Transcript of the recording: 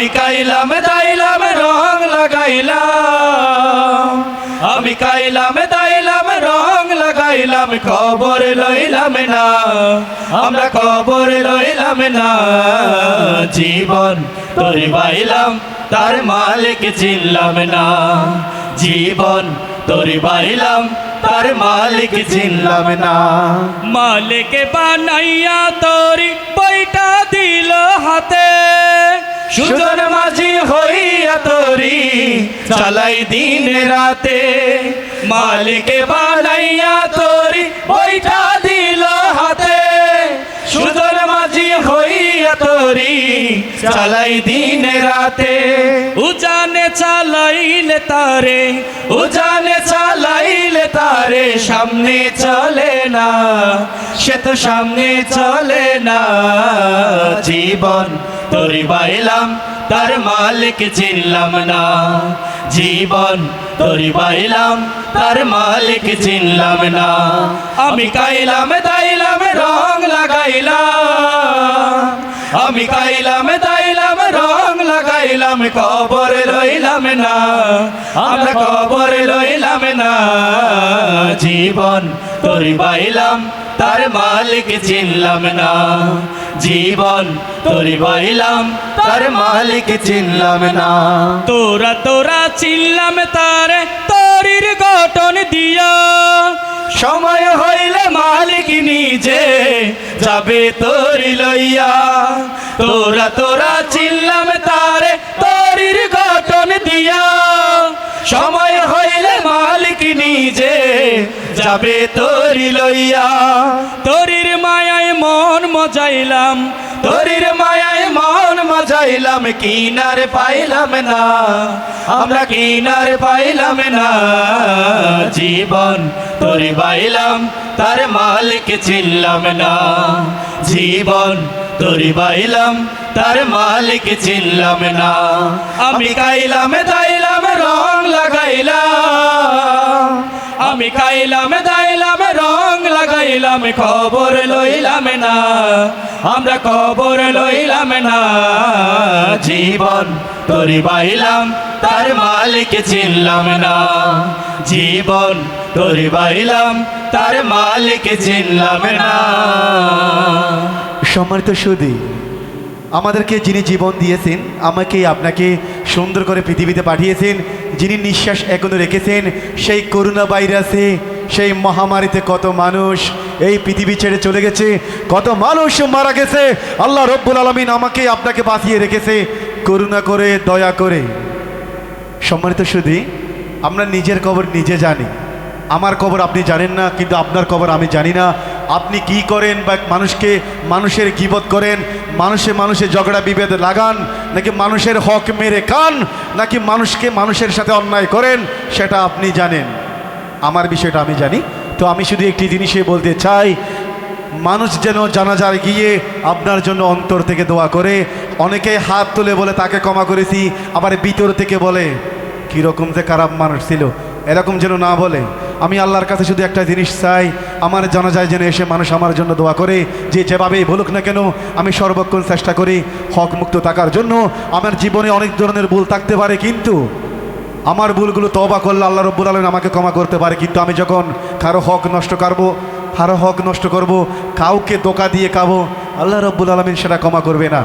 আমি কাইলাম, দাইলাম, রং লাগাইলাম। আমি কাইলাম, দাইলাম, রং লাগাইলাম, খবর লইলাম না। আমরা খবর লইলাম না। জীবন তোর বাইলাম, তার মালিক চিনলাম না। জীবন তোর বাইলাম, তার মালিক চিনলাম না। মালিক বানাইয়া তোরি বইটা দিল হাতে। সুজন মাঝি হইয়া তোরি, চালাই দিন রাতে। মালিকে বানাইয়া তোরি, বইটা দিল হাতে। সুজন মাঝি হইয়া তোরি, চালাই দিন রাতে। উজানে চালাইলে তারে, উজানে চালাইলে তারে, সামনে চলে না, সে তো সামনে চলে না। জীবন তোরি বাইলাম তার মালিক চিনলাম না। জীবন তোরি বাইলাম তার মালিক চিনলাম না। আমি কাইলাম, দাইলাম, রং লাগাইলাম। আমি কাইলাম, দাইলাম, রং লাগাইলাম, কবর রইলাম না। আমরা কবর রইলাম না। জীবন তোরি বাইলাম তার মালিক চিনলাম না। জীবন তোরি বাইলাম তার মালিক চিনলাম না। তোরা তোরা চিনলাম তার তরির গঠন দিয়া। সময় হইলে মালিক নিজে যাবে তোরি লইয়া। তোরা তোরা চিনলাম যাবে তোরি লইয়া। তরির মায়ায় মন মজাইলাম। তোরির মায়ায় মন মজাইলাম কিনার পাইলাম না। আমরা কিনার পাইলাম না। জীবন তোরি বাইলাম তার মালিক চিনলাম না। জীবন তোরি বাইলাম তার মালিক চিনলাম না। আমি কাইলাম দাইলাম রং লাগাইলাম। আমি খাইলাম, দাইলাম, রং লাগাইলাম, খবর লইলাম না। আমরা খবর লইলাম না। জীবন তোরি বাইলাম তার মালিক চিনলাম না। জীবন তোরি বাইলাম তার মালিক চিনলাম না। সমর্থ সুদী আমাদেরকে যিনি জীবন দিয়েছেন আমাকে আপনাকে সুন্দর করে পৃথিবীতে পাঠিয়েছেন, যিনি নিঃশ্বাস এখনও রেখেছেন, সেই করোনা ভাইরাসে সেই মহামারীতে কত মানুষ এই পৃথিবী ছেড়ে চলে গেছে, কত মানুষ মারা গেছে। আল্লাহ রব্বুল আলমিন আমাকে আপনাকে বাঁচিয়ে রেখেছে, করুণা করে, দয়া করে। সম্মানিত সুদী আমরা নিজের খবর নিজে জানি। আমার খবর আপনি জানেন না, কিন্তু আপনার খবর আমি জানি না। আপনি কি করেন বা মানুষকে, মানুষের গিবত করেন? মানুষে মানুষে ঝগড়া, বিভেদ লাগান? নাকি মানুষের হক মেরে খান? নাকি মানুষকে মানুষের সাথে অন্যায় করেন? সেটা আপনি জানেন। আমার বিষয়টা আমি জানি। তো আমি শুধু একটি জিনিসে বলতে চাই। মানুষ যেন জানাজার গিয়ে আপনার জন্য অন্তর থেকে দোয়া করে। অনেকে হাত তুলে বলে, তাকে ক্ষমা করেছি। আবার ভিতর থেকে বলে, কীরকম যে খারাপ মানুষ ছিল। এরকম যেন না বলে। আমি আল্লাহর কাছে শুধু একটা জিনিস চাই। আমার জানাজায় যেন এসে মানুষ আমার জন্য দোয়া করে। যে যেভাবেই বলুক না কেন, আমি সর্বক্ষণ চেষ্টা করি হক মুক্ত থাকার জন্য। আমার জীবনে অনেক ধরনের ভুল থাকতে পারে কিন্তু আমার ভুলগুলো তবা করলে আল্লাহ রব্বুল আলমিন আমাকে ক্ষমা করতে পারে। কিন্তু আমি যখন কারও হক নষ্ট করব, কারও হক নষ্ট করব, কাউকে দোকা দিয়ে খাব, আল্লাহ রব্বুল আলমিন সেটা ক্ষমা করবে না।